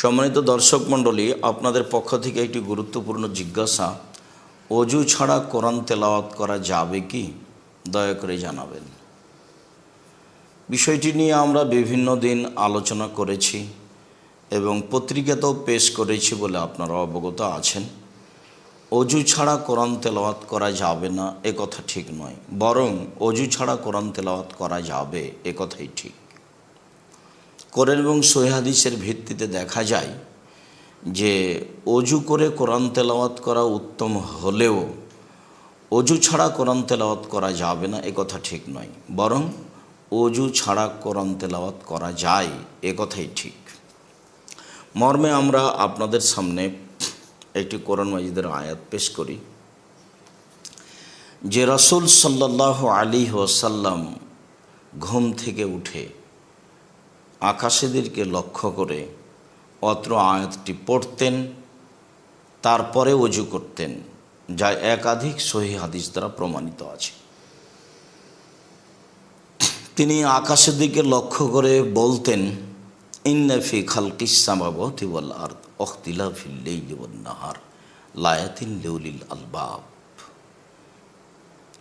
সম্মানিত দর্শক মণ্ডলী, আপনাদের পক্ষ থেকে একটি গুরুত্বপূর্ণ জিজ্ঞাসা, অজু ছাড়া কোরআন তেলাওয়াত করা যাবে কি? দয়া করে জানাবেন। বিষয়টি নিয়ে আমরা বিভিন্ন দিন আলোচনা করেছি এবং পত্রিকাতেও পেশ করেছি বলে আপনারা অবগত আছেন। অজু ছাড়া কোরআন তেলাওয়াত করা যাবে না, এ কথা ঠিক নয়। বরং অজু ছাড়া কোরআন তেলাওয়াত করা যাবে, এ কথাই ঠিক। কোরআন এবং সহিহাদিসের ভিত্তিতে দেখা যায় যে অজু করে কোরআন তেলাওয়াত করা উত্তম হলেও অজু ছাড়া কোরআন তেলাওয়াত করা যাবে না, এ কথা ঠিক নয়। বরং অজু ছাড়া কোরআন তেলাওয়াত করা যায়, এ কথাই ঠিক। মর্মে আমরা আপনাদের সামনে একটি কোরআন মাজিদের আয়াত পেশ করি, যে রসুল সাল্লাহ আলী ওসাল্লাম ঘুম থেকে উঠে আকাশেদেরকে লক্ষ্য করে অত্র আয়াতটি পড়তেন, তারপরে অজু করতেন, যা একাধিক সহি হাদিস দ্বারা প্রমাণিত আছে। তিনি আকাশের দিকে লক্ষ্য করে বলতেন ইন্নাফি খালকিসামাবতি ওয়াল আর অখতিলা নাহার, লায়াতিন লিউলিল আলবাব।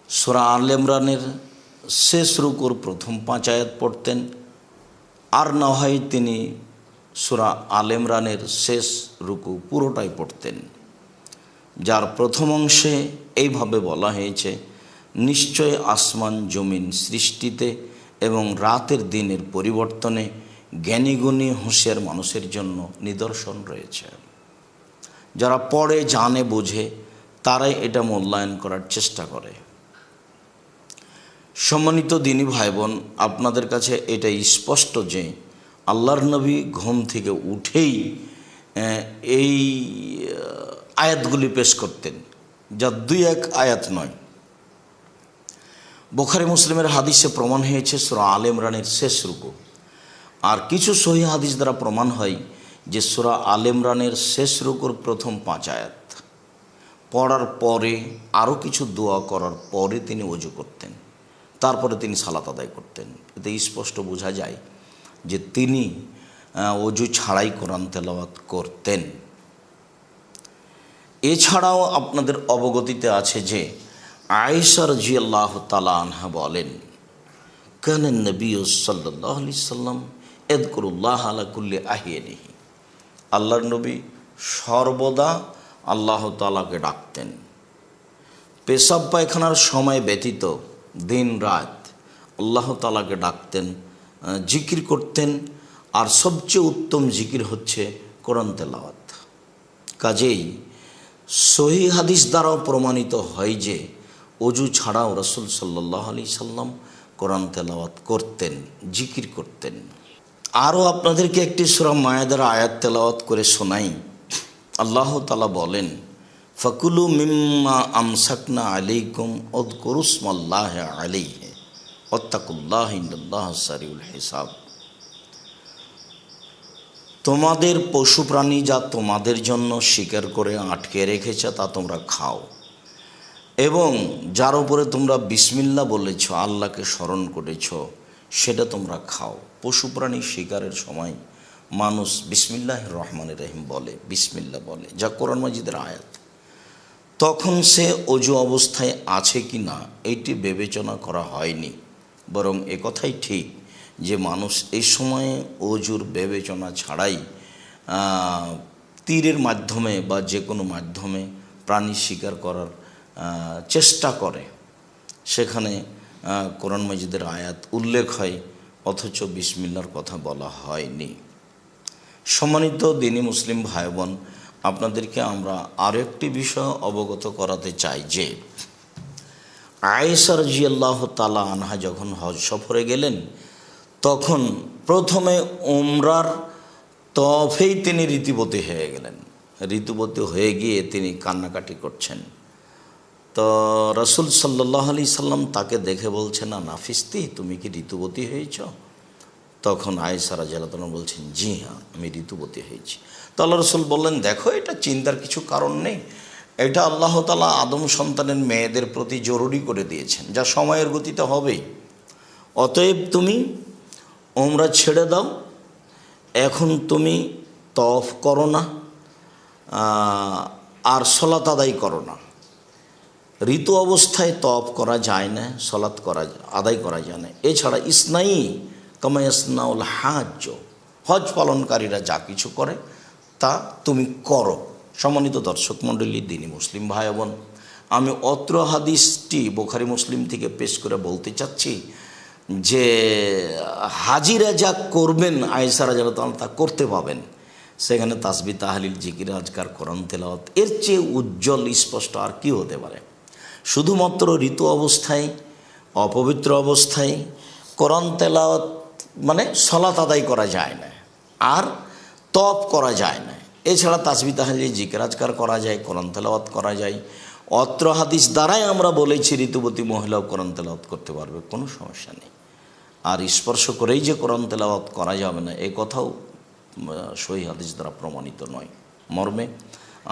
সুরা আল ইমরানের শেষ রুকুর প্রথম পাঁচ আয়াত পড়তেন আর না হয় তিনি সুরা আলেমরানের শেষ রুকু পুরোটাই পড়তেন। যার প্রথম অংশে এইভাবে বলা হয়েছে, নিশ্চয় আসমান জমিন সৃষ্টিতে এবং রাতের দিনের পরিবর্তনে জ্ঞানীগুণী হুঁশিয়ার মানুষের জন্য নিদর্শন রয়েছে। যারা পড়ে, জানে, বোঝে, তারাই এটা মূল্যায়ন করার চেষ্টা করে। সম্মানিত দিনী ভাই বোন আপনাদের কাছে এটা স্পষ্ট যে আল্লাহর নবী ঘুম থেকে উঠেই এই আয়াতগুলি পেশ করতেন, যা দুই এক আয়াত নয়। বোখারি মুসলিমের হাদিসে প্রমাণ হয়েছে, সুরা আল ইমরানের শেষ রূপও আর কিছু সহি হাদিস দ্বারা প্রমাণ হয় যে সুরা আল ইমরানের শেষ রুকুর প্রথম পাঁচ আয়াত। পড়ার পরে, আরও কিছু দোয়া করার পরে তিনি অজু করতেন। তারপরে তিনি সালাত আদায় করতেন। এতে স্পষ্ট বোঝা যায় যে তিনি অজু ছাড়াই কোরআন তেলাওয়াত করতেন। এছাড়াও আপনাদের অবগতিতে আছে যে আয়েশার জি আল্লাহ তালা আনহা বলেন কানেন নবী সাল্লাহ আলি সাল্লাম এদকরুল্লাহ আলাকুল্লি আহিয়ানিহি আল্লাহর নবী সর্বদা আল্লাহ তালাকে ডাকতেন। পেশাব পায়খানার সময় ব্যতীত দিন রাত আল্লাহ তালাকে ডাকতেন জিকির করতেন, আর সবচেয়ে উত্তম জিকির হচ্ছে কোরআন তেলাওয়াত। কাজেই সহি হাদিস দ্বারাও প্রমাণিত হয় যে অজু ছাড়াও রসুল সাল্লাহ আলি সাল্লাম কোরআন তেলাওয়াত করতেন, জিকির করতেন। আরও আপনাদেরকে একটি সুরা মায়াদার আয়াত তেলাওয়াত করে শোনাই। আল্লাহ তালা বলেন ফকুলু মিম্মা আমসাকনা আলাইকুম ওদ করুসমাল্লাহ আলিহে অত্তাকুল্লাহ সারিউল হিসাব। তোমাদের পশু প্রাণী যা তোমাদের জন্য শিকার করে আটকে রেখেছে, তা তোমরা খাও। এবং যার উপরে তোমরা বিসমিল্লা বলেছ, আল্লাহকে স্মরণ করেছ, সেটা তোমরা খাও। পশু প্রাণী শিকারের সময় মানুষ বিসমিল্লাহ রহমান রহিম বলে বিসমিল্লা বলে, যা কোরআন মাজিদের আয়াত। তখন সে অজু অবস্থায় আছে কি না এটি বিবেচনা করা হয়নি। বরং একথাই ঠিক যে মানুষ এই সময়ে অজুর বিবেচনা ছাড়াই তীরের মাধ্যমে বা যে কোনো মাধ্যমে প্রাণী শিকার করার চেষ্টা করে। সেখানে কোরআন মজিদের আয়াত উল্লেখ হয়, অথচ বিসমিল্লার কথা বলা হয়নি। সম্মানিত দিনী মুসলিম ভাই বোন আপনাদেরকে আমরা আরও একটি বিষয় অবগত করাতে চাই যে আয়েসার জিয়াল্লাহ তালা আনহা যখন হজ সফরে গেলেন, তখন প্রথমে ওমরার তফেই তিনি রীতিবতী হয়ে গেলেন। ঋতুবতী হয়ে গিয়ে তিনি কান্নাকাটি করছেন। তো রসুল সাল্লাহ আলি সাল্লাম তাকে দেখে বলছে না নাফিস্তি তুমি কি ঋতুবতী হয়েছ? তখন আয়েসারা জেলাতন বলছেন, জি হ্যাঁ আমি ঋতুবতী হয়েছি। তো আল্লাহ রসুল বললেন, দেখো, এটা চিন্তার কিছু কারণ নেই। এটা আল্লাহ তালা আদম সন্তানের মেয়েদের প্রতি জরুরি করে দিয়েছেন, যা সময়ের গতিতে হবেই। অতএব তুমি ওমরা ছেড়ে দাও। এখন তুমি তফ করো না আর সলাত আদায় করো না। ঋতু অবস্থায় তপ করা যায় না সলাৎ করা, আদায় করা যায় না। এছাড়া ইসনাই কামায়াসনাউল হাজ হজ পালনকারীরা যা কিছু করে, তা তুমি করো। সম্মানিত দর্শক মণ্ডলী, দিনী মুসলিম ভাই বোন আমি অত্র হাদিসটি বোখারি মুসলিম থেকে পেশ করে বলতে চাচ্ছি যে, হাজিরা যা করবেন আয়সারা যারা তখন তা করতে পাবেন। সেখানে তাসবি, তাহালিল, জিকির, আজকার, কোরআন, তেলাওয়াত, এর চেয়ে উজ্জ্বল, স্পষ্ট আর কি হতে পারে? শুধুমাত্র ঋতু অবস্থায়, অপবিত্র অবস্থায়, কোরআন, তেলাওয়াত মানে সলাত আদায় করা যায় না, আর তপ করা যায় না। এছাড়া তাসবি তাহালি জিকেরাজকার করা যায়, কোরআন তেলাওয়াত করা যায়। অত্র হাদিস দ্বারাই আমরা বলেছি, ঋতুবতী মহিলাও কোরআন তেলাওয়াত করতে পারবে, কোনো সমস্যা নেই। আর স্পর্শ করেই যে কোরআন তেলাওয়াত করা যাবে না এই কথাও সহি হাদিস দ্বারা প্রমাণিত নয়। মর্মে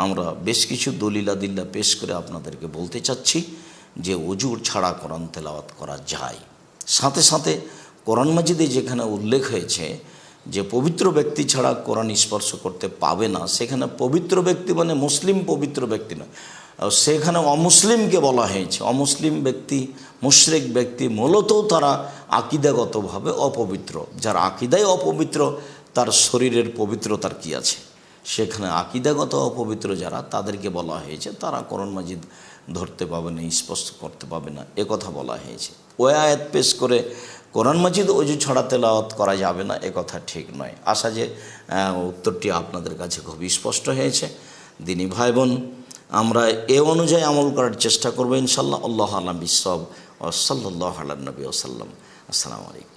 আমরা বেশ কিছু দলিলা দিল্লা পেশ করে আপনাদেরকে বলতে চাচ্ছি যে অজুর ছাড়া কোরআন তেলাওয়াত করা যায়। সাথে সাথে কোরআন মাজিদে যেখানে উল্লেখ হয়েছে যে পবিত্র ব্যক্তি ছাড়া কোরআন স্পর্শ করতে পাবে না, সেখানে পবিত্র ব্যক্তি মানে মুসলিম পবিত্র ব্যক্তি নয়। সেখানে অমুসলিমকে বলা হয়েছে। অমুসলিম ব্যক্তি, মুশরিক ব্যক্তি মূলত তারা আকিদাগতভাবে অপবিত্র। যার আকিদাই অপবিত্র, তার শরীরের পবিত্রতার কি আছে? সেখানে আকিদাগত অপবিত্র যারা, তাদেরকে বলা হয়েছে, তারা করণ মাজিদ ধরতে পাবে না, স্পষ্ট করতে পাবে না। কথা বলা হয়েছে। ওই আয়াত পেশ করে কোরআন মজিদ অজু ছড়া তেলাওয়াত করা যাবে না, এ কথা ঠিক নয়। আশা যে উত্তরটি আপনাদের কাছে খুব স্পষ্ট হয়েছে। দিনী ভাই বোন আমরা এ অনুযায়ী আমল করার চেষ্টা করব ইনশাল্লাহ। আল্লাহ আলম বিসব ও সাল্লাহ আল্লাহ নবী ওসাল্লাম আসসালামু আলাইকুম।